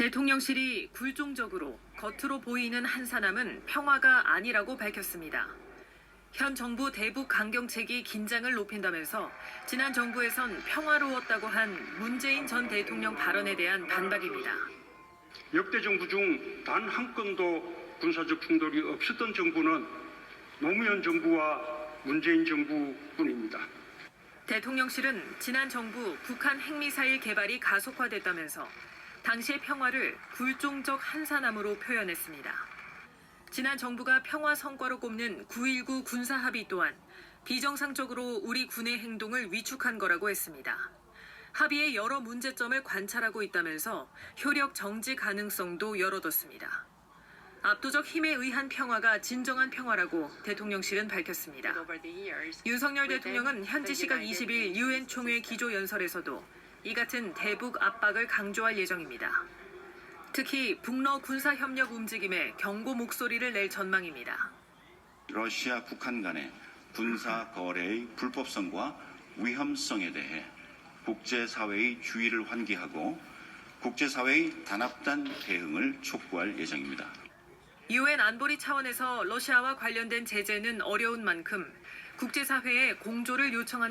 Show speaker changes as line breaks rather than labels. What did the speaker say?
대통령실이 굴종적으로 겉으로 보이는 한산함은 평화가 아니라고 밝혔습니다. 현 정부 대북 강경책이 긴장을 높인다면서 지난 정부에선 평화로웠다고 한 문재인 전 대통령 발언에 대한 반박입니다.
역대 정부 중 단 한 건도 군사적 충돌이 없었던 정부는 노무현 정부와 문재인 정부뿐입니다.
대통령실은 지난 정부 북한 핵미사일 개발이 가속화됐다면서 당시의 평화를 굴종적 한산함으로 표현했습니다. 지난 정부가 평화 성과로 꼽는 9.19 군사합의 또한 비정상적으로 우리 군의 행동을 위축한 거라고 했습니다. 합의의 여러 문제점을 관찰하고 있다면서 효력 정지 가능성도 열어뒀습니다. 압도적 힘에 의한 평화가 진정한 평화라고 대통령실은 밝혔습니다. 윤석열 대통령은 현지 시각 20일 유엔 총회 기조 연설에서도 이 같은 대북 압박을 강조할 예정입니다. 특히 북러 군사 협력 움직임에 경고 목소리를 낼 전망입니다.
러시아 북한 간의 군사 거래의 불법성과 위험성에 대해 국제사회의 주의를 환기하고 국제사회의 단합단 대응을 촉구할 예정입니다.
유엔 안보리 차원에서 러시아와 관련된 제재는 어려운 만큼 국제사회에 공조를 요청하는